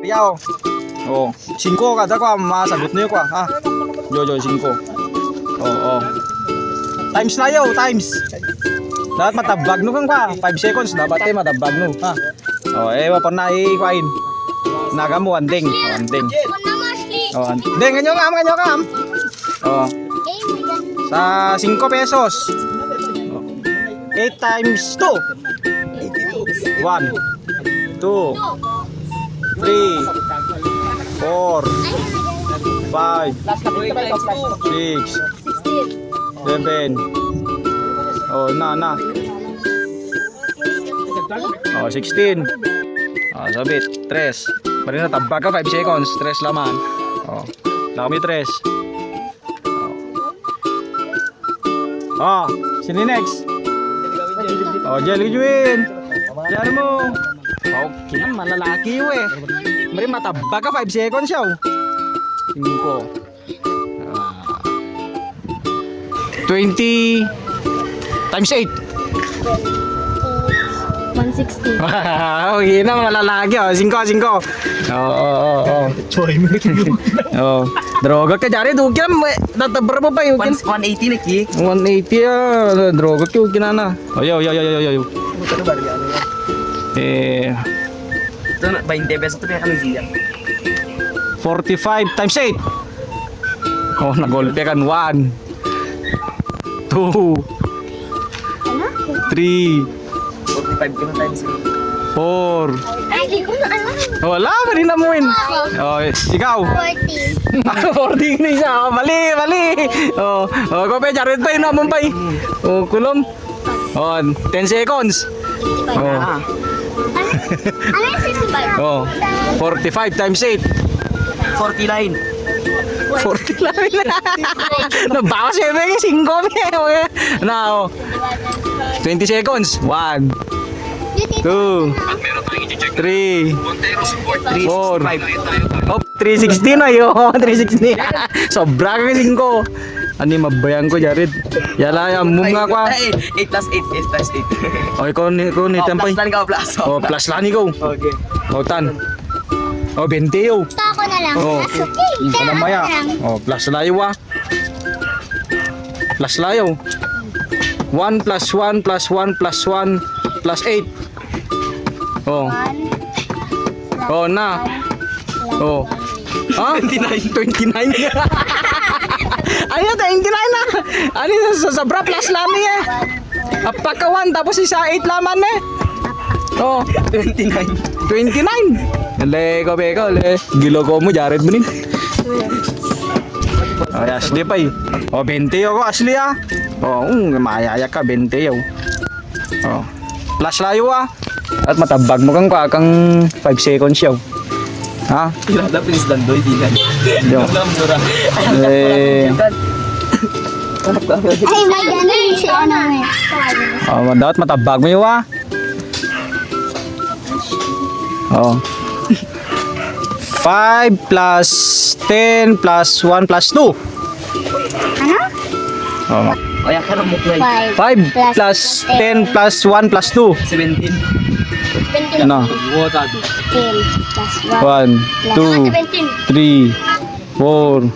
Ikaw. Oo. Oh. Singko kada ko, ah, masagot niyo ko ah. ah. ha. Jojo, singko. Oo, oh, oh. Times na yo, times. Dapat matabag no kang ka. 5 seconds dapat eh matabag no. Ha. Oh, eh pa na eh, ikuin. Naga mo anding, oh, anding. Oh, anding. Deng kanyo ngam, kanyo ngam. Oh. Sa 5 pesos. 8 times 2. 1 2 three, four, five, six, seven. Oh, na, na. Oh, 16. Oh, sabit. Tres. Marina, tabag ka 5 seconds. Tres laman. Oh. Nakami tres. Oh. Oh, sini next. Oh, jelly juin. Jangan mo. Oh, kinang malalaki yun eh. Mari matabak ka 5 seconds siya. 5. Ah. 20 times 8. 160. Wow, yun na malalaki oh. 5, 5. Oo, oo, oo. Choy mo Oo. Droga ka dyan. Dugyan, natabar mo pa yun. 180 na ki. 180 ah. Droga ka yun na. Oh, yo, yo, yo, yo, yo? Eh, Ito na 20 pesos to kaya kami siya. 45 times 8. Oh, nagolpe kan 1. 2. 3. 45 ko na times. 4. Ay, di ko na alam. Wala, mali na mo win. Oh, ikaw. 40. 40 na isa. Oh, mali, mali. Oh, oh, ko pa jared pa. Oh, kulom. Oh, 10 seconds. Oh, Ah, 45 times 8. 49. 40 lang. Nabawas siya ba yung 5 Na, oh. 20 seconds. 1, 2, 3, 365. 4. Oh, 360 na yun. 360. Sobra ka kasi ko. Ano yung mabayang ko, Jared? Yala, yung mum nga kwa. 8 plus 8. 8 plus 8. O, ikaw ni, ikaw ni Oh, Tempay. plus lang ka, plus. O, plus lang ikaw. Okay. O, tan. O, 20 yun. Ito ako na lang. Oo. That's okay. Yung Pero mamaya. ako na lang. O, plus layo ah. Plus layo. 1 plus 1 plus 1 plus 1 plus 8. Oh. Oh, na. Oh. Ha? 29. 29. Ano 29 na? Ano yun? Sa sobra plus lang eh. Apaka 1 tapos isa 8 laman eh. Oh. 29. 29. Le, ko be ko le. Gilo ko mo Jared mo. Ay, Ashley pa eh. Oh, 20 ako Ashley ah. Oh, um, mayaya ka 20 yaw. Oh. Plus layo ah. At matabag mo kang kwa kang 5 seconds yaw. Ha? Ilada please lang doy dinan. Yo. Mura. Eh, Ay, may ganun si ano eh. oh, dapat matabag mo yaw ah. Oh. 5 plus 10 plus 1 plus 2. Ano? Oh. O yan ka na mo play. 5. 5 plus 10 plus 1 plus 2. 17. 17. Ano? 10 plus 1. 1, 2, 3, 4,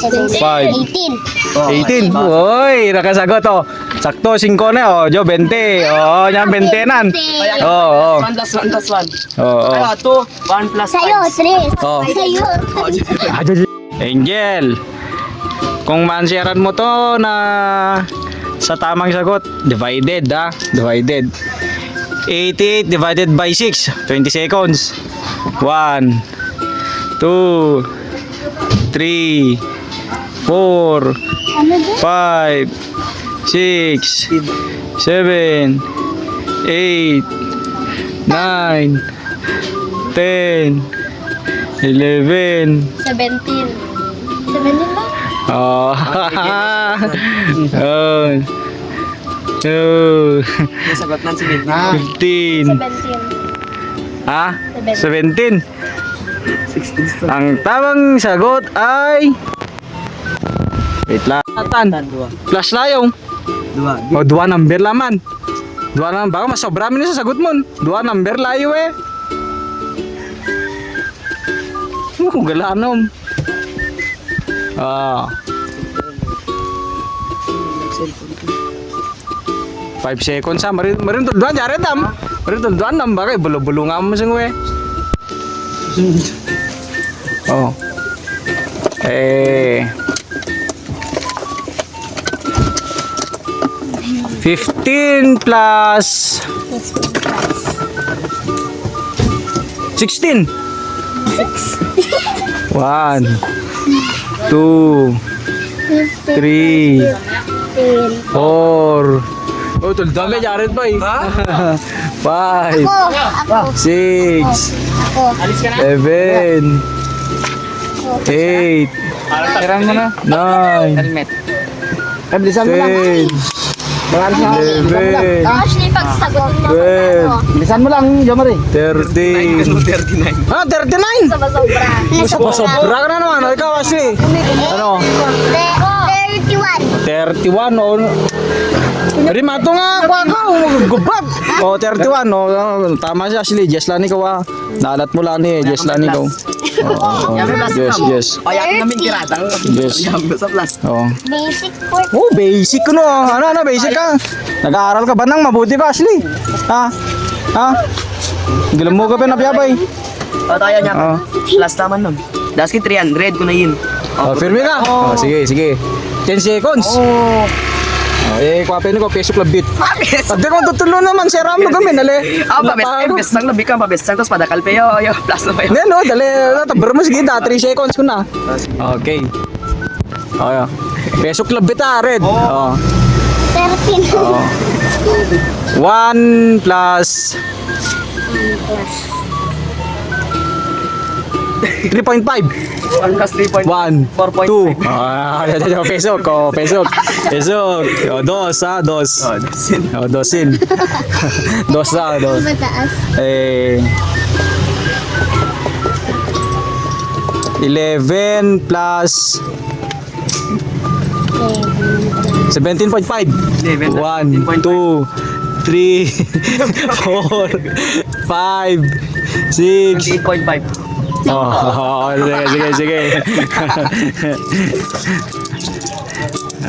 17. Five. 18. 18. Uy, nakasagot oh. Sakto, 5 na oh. Jo, 20. Oh, yan 20 nan. Oo, oo. 1 plus 1 plus 1. Oo, oo. Ano, 2. 1 plus Sa'yo, 3. Oh. Sa'yo. Ah, jo, jo. Angel. Kung mansiyaran mo to na sa tamang sagot, divided ah. Divided. 88 divided by 6. 20 seconds. 1, 2, 3, 4, Ano ba? 5, 6, 7, 8, 9, 10, 11. 17. 17 ba? Oh. oh. Two. Yung sagot ng 17. 15. 17. Ha? 17. 16. Ang tamang sagot ay... Wait lang. Tan. Dua. Plus layong. Dua. O, dua number laman. Dua naman. Baka mas sobra mo sa sagot mo. Dua number layo eh. kung galanom. Ah, Cellphone. 5 seconds ah. Marin marin tulduan jare dam. Marin tulduan nam bagay bulo-bulo nga mo sing we. Oh. Eh. 15 plus 16. 1 2 3 4 Oh, tulduan may jared pa eh. 5 Ako, ako, 6 ako. 7 8 Tirang mo na. 9 Helmet. 10 11 Ashley, pag sagutin mo Twelve. ako, Bilisan mo lang, Jomari. 13 39. Ah, 39 sobra-sobra. Sobra ka na naman. oh, Ikaw, Ashley. Ano? 31. 31 o... Dari mato nga ako ako. Gubab. O, 31 o. Tama siya, Ashley. Yes lang ikaw ah. Nalat mo lang eh. Yes lang ikaw. Oo, oo. Yes, yes. Payak namin kiratang. Yes. Sa plus. Oo. Basic for Oh, basic ko no. Ano, ano, basic ka. Nag-aaral ka ba nang mabuti ka, Ashley? Ha? Ha? Gilam mo ka pa na piyabay. O tayo niya. Oo. Plus naman nun. Daski 300 ko na yun. Oh, firme ka. Oh, sige, sige. 10 seconds. Oh. Oh, eh, kuwapin ko, peso club beat. Pagdi ko tutulo naman, si Ram mo kami, nali. Ah, pabestang, bestang na bikang pabestang tapos padakal pa yo, yo, plus na pa yo. Hindi, no, dali. Tabar mo, sige, da, 3 seconds ko na. Okay. Oh, yeah. Peso club beat ah, red. Oh. 13. Oh. 1 plus Plus. 3.5. 1 plus 3.1. 1, 4.5. 2. Ah, ya, ya, peso ko, peso. Peso. O, dos, ah, dos. Oh, sin. O, dosin. dos, ah, dos. Mataas. Eh, 11 plus 17.5. 11 plus 1, 17.5. 2, 3, 4, 5, 6, 28.5. Oh, oh, sige, sige, sige.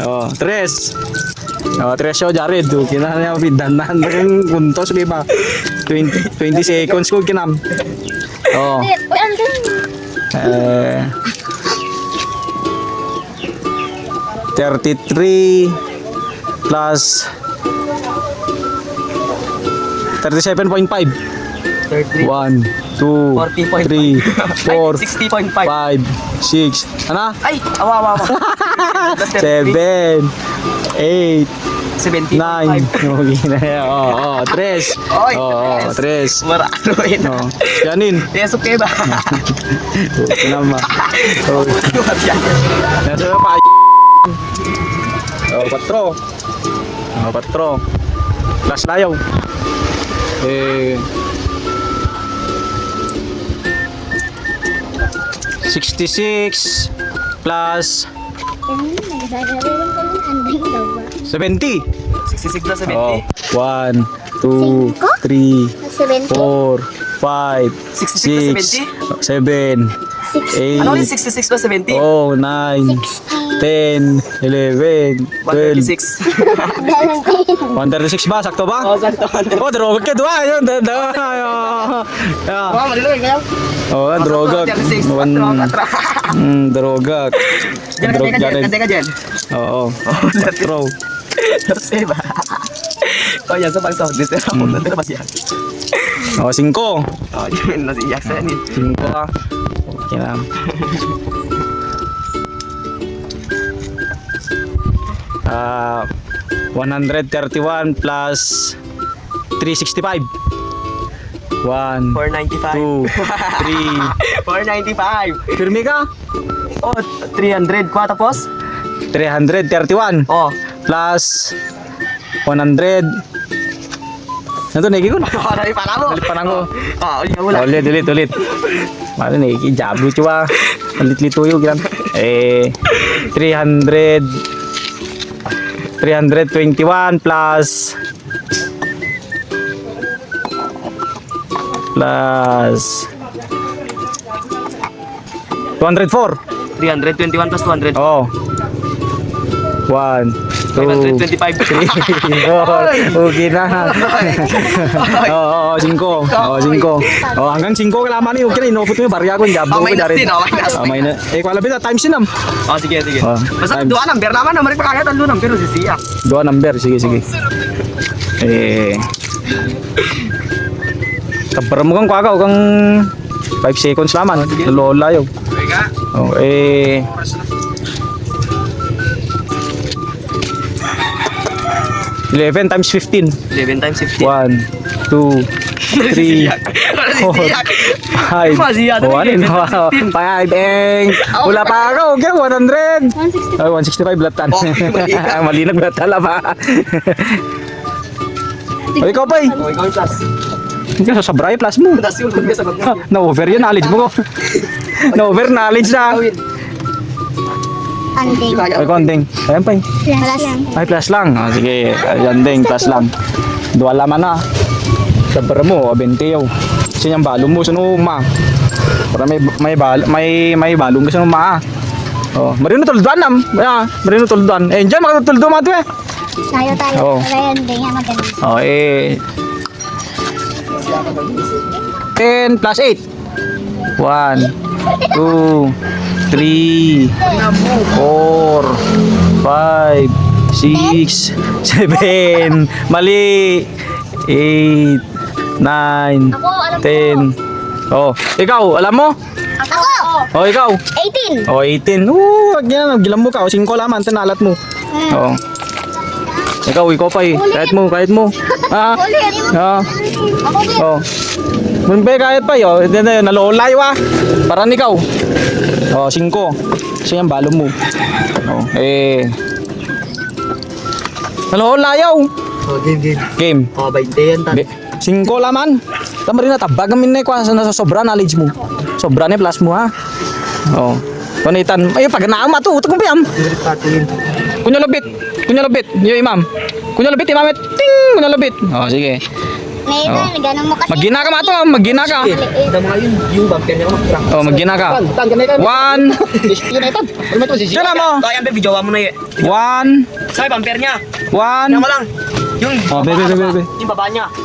oh, tres. Oh, tres siya, Jared. Oh, Kinahan niya, pindanan na kang kuntos, di ba? 20, 20 seconds ko kinam. Oh, eh, 33 plus 37.5. 30. 1, 2, 40.5. 3, 4, 60.5. 5, 6, ano? Ay, awa, awa, awa. Plus 7, 33. 8, 9, 70.5. okay na yan. Oo, oh, 3. Oy, Oo, oh, 3. Marano yun. Oh, yanin. Yes, okay ba? Okay naman. Oh, nasa na pa. Oh, 4. Oh, 4. Plus layaw. Eh, 66 plus Hmm, nagdadalawan ka ng anding daw ba? 70. 66 plus 70. Oh, 1, 2, 3, 4, 70? 5, 66 6, plus 7, 8, Ano ulit 66 plus 70? oh, 9, 10, 11, 12, 136. 136 ba? Sakto ba? Oh, sakto. Oh, droga ka doon. Ayun, da, da. Yeah. Wow, maliloy kayo. Oh, droga. 136. One, mm, droga. Diyan ka, Droga diyan ka, rin. diyan ka, diyan. Oo. Terus ba? Oh, yan sa pag-sound. Dito na ako. Nandun na ba siya? Oh, 5. Oh, yun na si Jackson. eh. 5 ah. Okay lang. Ah, 131 plus 365. 1, 495. 2, 3. 495. Firme ka? Oh, 300 kwa tapos? 331 Oh. plus 100. Ano to, negi ko na? Oh, nari para mo. Ulit pa lang ko. Oh, lang. Ulit, ulit, ulit. Mana negi, jablo chua. Ulit-ulit tuyo, gilan. Eh, 300 321 plus plus 204. 321 plus 200. Oh. 1, 2, 525. 3, 4. Okay na. Oo, oo, 5. Oo, 5. Oh, hanggang 5 ka lamang ni. Okay na, inupot mo barya ko. Jabo Oh, ko dari. din, oh, minus. Oh, minus. Eh, kung alabit na, times yun am. Oh, sige, sige. Oh, Basta dua number naman, naman pa kaya talo number si Siya. Dua number, sige, sige. Eh. Kabar mo kang kwakaw kang 5 seconds laman. Lola yun. Oh, eh. Eleven times fifteen. 11 times 15. One, two, three, four, five. Masiyado Oh, ano yun? ni Five, eng. Wala pa ako. Okay, 100. 160. Ay, 165 blatan. Oh, mali ka. Mali na blatan ba? O, ikaw pa eh. Oh, ikaw yung plus. Hindi ka sabray plus mo. Das yun, kung sagot mo. Na-over knowledge mo ko. Na-over knowledge na. Anding. Ay, konting. Ayan pa eh. Plus lang. Ay, plus lang. Ah, sige, ayan din, plus lang. Dua laman na. Sabar mo, 20 yaw. Kasi yung balo mo, sino ma? Para may may bal may may balong kasi ma. Oh, marino tulduan nam. Ya, marino tulduan. Eh, enjoy makatuldo mo to eh. Tayo tayo. Oo. Para yan din. Yan maganda. Oh, eh 10 plus 8. 1 2 3 4 5 6 7 Mali 8 9 Ako, alam 10 Oh, ikaw, alam mo? Ako! Oh, ikaw. 18. Oh, 18. Oo, wag yan. Gilam mo ka. O, 5 laman. Tinalat mo. Hmm. Oo. Ikaw, ikaw pa eh. Kahit mo, kahit mo. Ako din. Oh. Munbe kahit pa yo, hindi na nalolay wa. Parang ikaw. Oh, 5. Kasi yung balo mo. Oh, eh. Nalolay yaw. Oh, game, game. Game. Oh, 20 yan, tan. Be, 5 laman. Tama rin na tabag amin na kwa sa nasa sobra knowledge mo. Sobra ni plus mo ha. Oh. Panitan, ay pag naama to, utang piyam. Kunya labit. Kunya labit. Yo imam. Kunya labit imam. Ting, kunya labit. Oh, sige. Ngayon, ganun mo kasi. Magina ka ma to, magina ka. Yun, yung bumper niya. Oh, magina ka. One. Yun ay tan. Ano mo? Oh, na yun. One. Sabi, bumper niya. One. Mo lang. Yung Oh, bebe, bebe, bebe. Yung baba niya.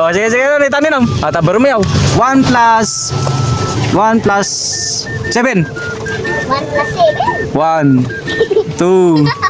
Oh, sige, sige, ulit tanin am. Ah, tabar mo yaw. 1 plus 1 plus 7. 1 plus 7. 1 2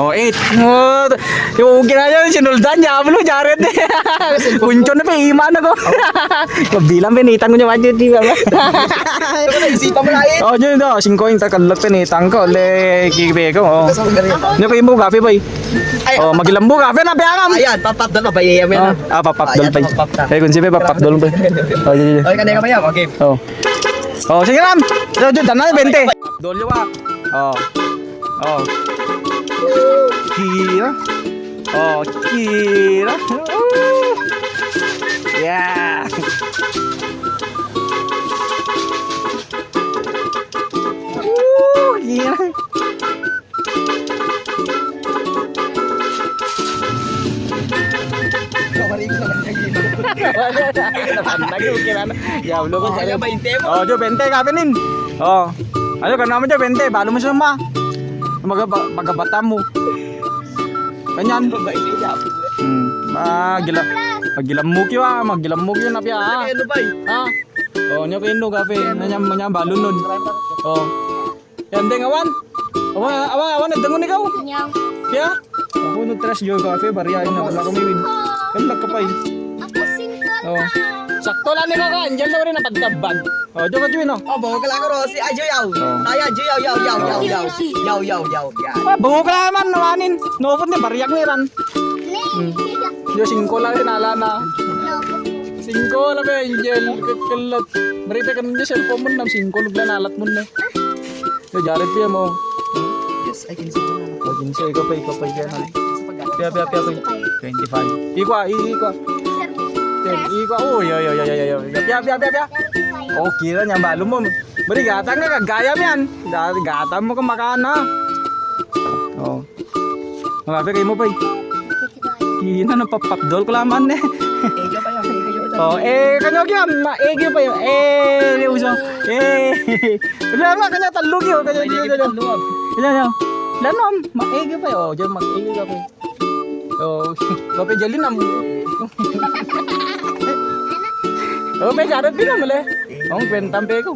7 Ako. 8 9 8. Oh, 8. Oh, yung ginaya yung sinuldan niya, ablo, Jared. Puncho na pa, iman ako. Kabilang pinitan ko niya, madyo, di ba? Isipan mo na eh. Oh, yun daw, 5 yung takalak pinitan ko, le, kibe ko, oh. Ano ko yung bugapi ba eh? Oh, magilambo kape na, piyangam. Ayan, papap doon na, bayayam yan. Ah, ah, papapdol pa eh. Eh, kung siya papapdol pa Oh, yun, yun. Okay, kanina ka ba yan? Okay. Oh. Oh, sige ram. Yo, yo, dana 20. Dolyo wa. Oh. Oh. Kira. Oh, kira. Oh. Yeah. Uh, kira. Na. Diablo ko. Kaya 20 mo. Oh, jo 20 kapenin. Oh. Ano ka naman jo 20, balo mo siya ma. Maga magabata mo. Kanyan. Hmm. Magila. Magilamok yo ah, magilamok yo na piya ah. Ano ba? Ha? Oh, nyo kayo no kape. Nanyam nanyam balo nun. Oh. Yan ding awan. Awan awan awan nagdangon ikaw. Nyang. Piya. Ako no trash yo kape bariya na wala kami win. Kalak ka pa eh. Ako 5. Oh. Sakto lang nila ka, andyan na rin napadtabag. Oh, jo ka jo no. Oh, bawa ka lang ako, si Ajo Yaw. Oh. Ay, Ajo Yaw, Yaw, Yaw, Yaw, Yaw. Yaw, Yaw, Yaw, Yaw. Ah, bungo ka naman, nawanin. Noopot ni bariyak ni Ran. Yo, singko lang sinala na. Singko lang ba, Angel. Kalat. Barita ka nung cellphone mo na, singko lugla nalat mo na. Yo, jarit piya mo. Yes, I can see mo na. O, ginso, ikaw pa, ikaw pa, ikaw na. Piya, piya, piya, piya. 25. Ikwa, ikwa. Ten, ikwa. Oh, yo, yo, yo, yo, yo, yo. Piya, piya, piya, piya. Okay ra niya balo mo. Bari gata nga kagaya yan. Dati gata mo ka makana. Oh. Mga kayo mo pa. Hina na papapdol ko laman eh. Oh, eh kanyo gyam, maegi pa yun. Eh, ni uso. Eh. Wala ma kanya talog yo, kanya Pwede dito kita dito. luwag. Wala na. Lanom, maegi pa yo. Diyan maegi ka pa. Oh, kape jali na mo. Oh, may jarot din na mali. Ang kwentam pe ko.